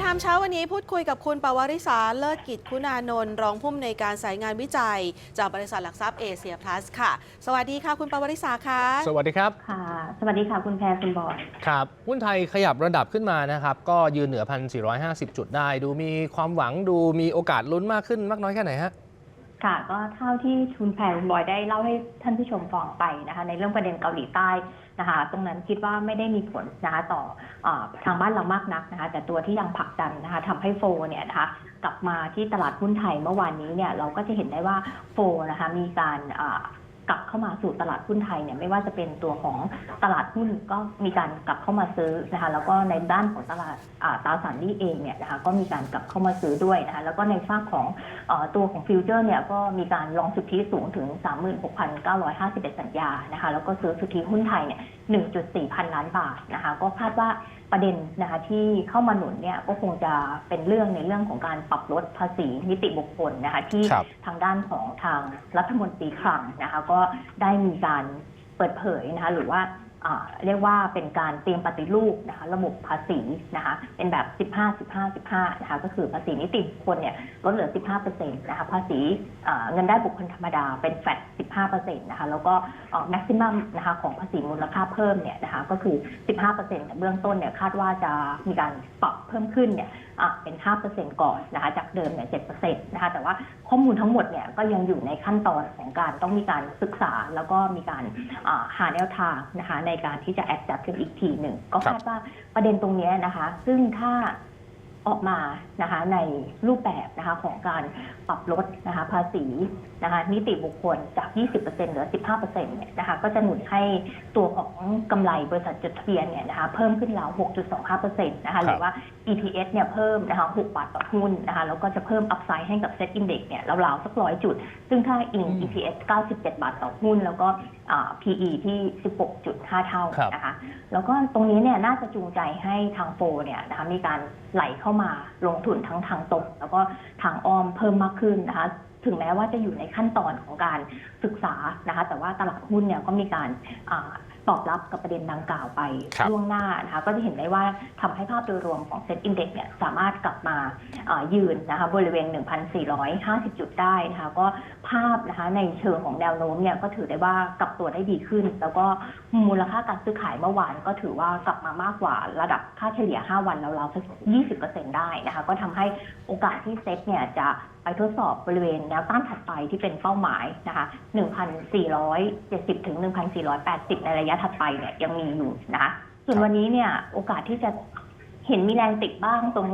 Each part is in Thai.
ไทม์เช้าวันนี้พูดคุยกับคุณปวริษาเลิศกิจคุณานนท์รองผู้อำนวยการสายงานวิจัย จากบริษัทหลักทรัพย์เอเชียพลัสค่ะ สวัสดีค่ะ คุณปวริษาค่ะ สวัสดีครับ ค่ะ สวัสดีค่ะ คุณแพรคุณบอยครับหุ้นไทยขยับระดับขึ้นมานะครับ ก็ยืนเหนือ 1,450 จุดได้ ดูมีความหวังดูมีโอกาสลุ้นมากขึ้นมากน้อยแค่ไหนฮะ ค่ะก็เท่าที่คุณแพรคุณบอยได้เล่าให้ท่านผู้ชมฟังไปนะคะในเรื่องประเด็นเกาหลีใต้นะคะตรงนั้นคิดว่าไม่ได้มีผลนะคะต่ออทางบ้านเรามากนักนะคะแต่ตัวที่ยังผลักดันนะคะทำให้โฟเนี่ยนะคะกลับมาที่ตลาดหุ้นไทยเมื่อวานนี้เนี่ยเราก็จะเห็นได้ว่าโฟนะคะมีการ กลับเข้ามาสู่ตลาดหุ้นไทยเนี่ยไม่ว่าจะเป็นตัวของตลาดหุ้นก็มีการกลับเข้ามาซื้อนะคะแล้วก็ในด้านของตลาดาตราสารนี้เองเนี่ยนะคะก็มีการกลับเข้ามาซื้อด้วยนะคะแล้วก็ในฝากของอตัวของฟิวเจอร์เนี่ยก็มีการลองสุทธิสูงถึง 36,951 สัญญานะคะแล้วก็ซื้อสุทธิหุ้นไทยเนี่ย 1.4 พันล้านบาทนะคะ ก็คาดว่าประเด็นนะคะที่เข้ามาหนุนเนี่ยก็คงจะเป็นเรื่องในเรื่องของการปรับลดภาษีนิติบุคคลนะคะที่ครับทางด้านของทางรัฐมนตรีคลังนะคะก็ได้มีการเปิดเผยนะคะหรือว่าอ่า เรียกว่าเป็นการเตรียมปฏิรูปนะคะระบบภาษีนะคะเป็นแบบ 15 15 15นะคะก็คือภาษีนิติบุคคลเนี่ยลดเหลือ 15%นะคะภาษีเงินได้บุคคลธรรมดาเป็นแฟด15%นะคะแล้วก็แม็กซิมัมนะคะของภาษีมูลค่าเพิ่มเนี่ยนะคะก็คือ 15%แต่เบื้องต้นเนี่ยคาดว่าจะมีการปรับ เพิ่มขึ้นเนี่ยอะเป็น 5%ก่อนนะคะจากเดิมเนี่ย7%นะคะแต่ว่าข้อมูลทั้งหมดเนี่ยก็ยังอยู่ในขั้นตอนของการต้องมีการศึกษา แล้วก็มีการอ่าหาแนวทางนะคะในการที่จะ adjust กันอีกทีหนึ่งก็ครับคาดว่าประเด็นตรงเนี้ยนะคะ ซึ่งถ้า ออกมานะคะในรูปแบบนะคะของการปรับลดนะคะภาษีนะคะนิติบุคคลจาก 20%เหลือ 15%เนี่ยนะคะก็จะหนุนให้ตัวของกำไรบริษัทจดทะเบียนเนี่ยนะคะเพิ่มขึ้นแล้ว6.25%นะคะหรือว่า EPS เนี่ยเพิ่มนะคะ6บาทต่อหุ้นนะคะแล้วก็จะเพิ่มอัพไซด์ให้กับ Set Index เนี่ยราวๆสักร้อยจุด ซึ่งถ้าอิงอืม EPS 97 บาทต่อหุ้น แล้วก็อ่า PE ที่ 16.5 เท่าครับนะคะแล้วก็ตรงนี้เนี่ยน่าจะจูงใจให้ทางโฟเนี่ยนะคะมีการไหลเข้าามาลงทุนทั้งทางตรงแล้วก็ทางอ้อมเพิ่มมากขึ้นนะคะถึงแม้ว่าจะอยู่ในขั้นตอนของการศึกษานะคะ แต่ว่าตลาดหุ้นเนี่ยก็มีการ ตอบรับกับประเด็นดังกล่าวไปครับล่วงหน้านะคะก็จะเห็นได้ว่าทำให้ภาพโดยรวมของเซ็ตอินเด็กซ์เนี่ยสามารถกลับมาอ่ายืนนะคะบริเวณ 1,450 จุดได้นะคะก็ภาพนะคะในเชิงของแนวโน้มเนี่ยก็ถือได้ว่ากลับตัวได้ดีขึ้น แล้วก็มูลค่าการซื้อขายเมื่อวานก็ถือว่ากลับมามากกว่าระดับค่าเฉลี่ย 5 วันแล้วเราสัก 20%ได้นะคะก็ทำให้โอกาสที่เซ็ตเนี่ยจะไปทดสอบบริเวณแนวต้านถัดไปที่เป็นเป้าหมายนะคะ1,470 ถึง 1,480 ในระยะถัดไปเนี่ยยังมีอยู่นะคะ ส่วนวันนี้เนี่ยโอกาสที่จะเห็นมีแรงติดบ้างตรง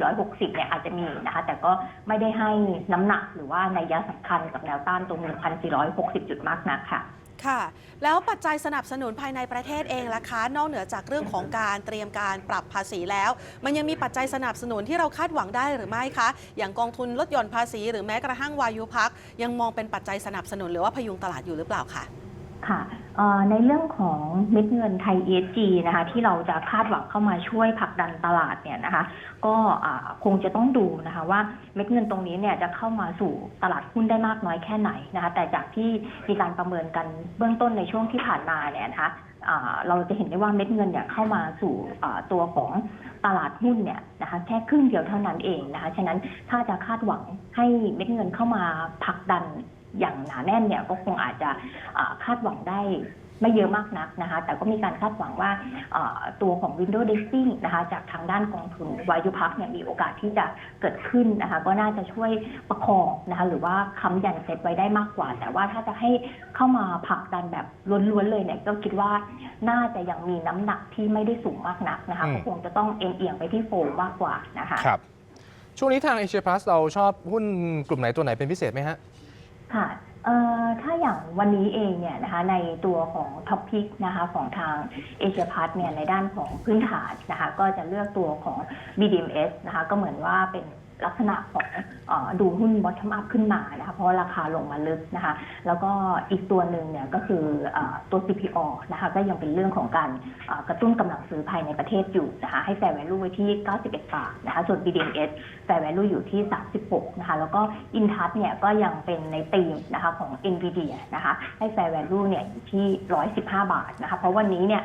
1,460 เนี่ยอาจจะมีนะคะ แต่ก็ไม่ได้ให้น้ำหนักหรือว่านัยยะสำคัญกับแนวต้านตรง 1,460 จุดมากนักค่ะ ค่ะ แล้วปัจจัยสนับสนุนภายในประเทศเองล่ะคะ นอกเหนือจากเรื่องของการเตรียมการปรับภาษีแล้ว มันยังมีปัจจัยสนับสนุนที่เราคาดหวังได้หรือไม่คะ อย่างกองทุนลดหย่อนภาษี หรือแม้กระทั่งวายุพักยังมองเป็นปัจจัยสนับสนุนหรือว่าพยุงตลาดอยู่หรือเปล่าคะ ค่ะในเรื่องของเม็ดเงินไทย ESG นะคะที่เราจะคาดหวังเข้ามาช่วยผลักดันตลาดเนี่ยนะคะก็คงจะต้องดูนะคะว่าเม็ดเงินตรงนี้เนี่ยจะเข้ามาสู่ตลาดหุ้นได้มากน้อยแค่ไหนนะคะแต่จากที่มีการประเมินกันเบื้องต้นในช่วงที่ผ่านมาเนี่ยนะคะเราจะเห็นได้ว่าเม็ดเงินเนี่ยเข้ามาสู่ตัวของตลาดหุ้นเนี่ยนะคะแค่ครึ่งเดียวเท่านั้นเองนะคะฉะนั้นถ้าจะคาดหวังให้เม็ดเงินเข้ามาผลักดัน อย่างหนาแน่นเนี่ยก็คงอาจจะอ่าคาดหวังได้ไม่เยอะมากนักนะคะ แต่ก็มีการคาดหวังว่าอ่าตัวของ Windows Listing นะคะจากทางด้านกองทุนวายุพักเนี่ยมีโอกาสที่จะเกิดขึ้นนะคะ ก็น่าจะช่วยประคองนะคะ หรือว่าค้ำยันเซ็ตไว้ได้มากกว่า แต่ว่าถ้าจะให้เข้ามาผลักดันแบบล้วนๆเลยเนี่ยก็คิดว่าน่าจะยังมีน้ำหนักที่ไม่ได้สูงมากนักนะคะอืมก็คงจะต้องเอียงๆไปที่โฟมมากกว่านะคะครับช่วงนี้ทางเอเชียพลัสเราชอบหุ้นกลุ่มไหนตัวไหนเป็นพิเศษไหมฮะ ค่ะถ้าอย่างวันนี้เองเนี่ยนะคะในตัวของท็อปพิกนะคะของทางเอเชียพาร์ทเนี่ยในด้านของพื้นฐานนะคะก็จะเลือกตัวของ BDMs นะคะก็เหมือนว่าเป็น ลักษณะของอดูหุ้น bottom up ขึ้นมานะคะเพราะว่าราคาลงมาลึกนะคะ แล้วก็อีกตัวหนึ่งเนี่ยก็คืออตัว CPO นะคะก็ยังเป็นเรื่องของการกระตุ้นกำลังซื้อภายในประเทศอยู่นะคะให้ fair value ไว้ที่ 91 บาทนะคะส่วน BDMs fair value อยู่ที่ 36 นะคะ แล้วก็อินทัศเนี่ยก็ยังเป็นในธีมนะคะของ NVIDIA นะคะให้ fair value เนี่ยอยู่ที่ 115 บาทนะคะ เพราะวันนี้เนี่ย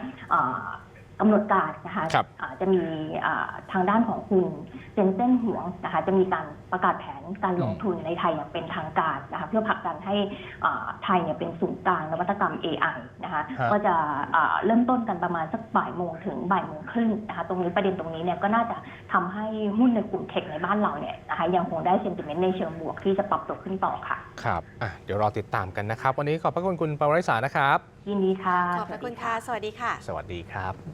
กำหนดการนะคะครับอ่าจะมีอ่าทางด้านของคุณเซนเซ่นหวงนะคะจะมีการประกาศแผนการลงทุนในไทยอย่างเป็นทางการนะคะเพื่อผลักดันให้อ่าไทยเนี่ยเป็นศูนย์กลางนวัตกรรม AI นะคะฮะก็จะอ่าเริ่มต้นกันประมาณสักบ่ายโมงถึงบ่ายโมงครึ่งนะคะตรงนี้ประเด็นตรงนี้เนี่ยก็น่าจะทำให้หุ้นในกลุ่มเทคในบ้านเราเนี่ยนะคะยังคงได้เซนติเมนต์ในเชิงบวกที่จะปรับตัวขึ้นต่อค่ะครับอะเดี๋ยวรอติดตามกันนะครับ วันนี้ขอบพระคุณคุณปวริษานะครับ ยินดีค่ะขอบพระคุณค่ะสวัสดีค่ะ สวัสดีครับ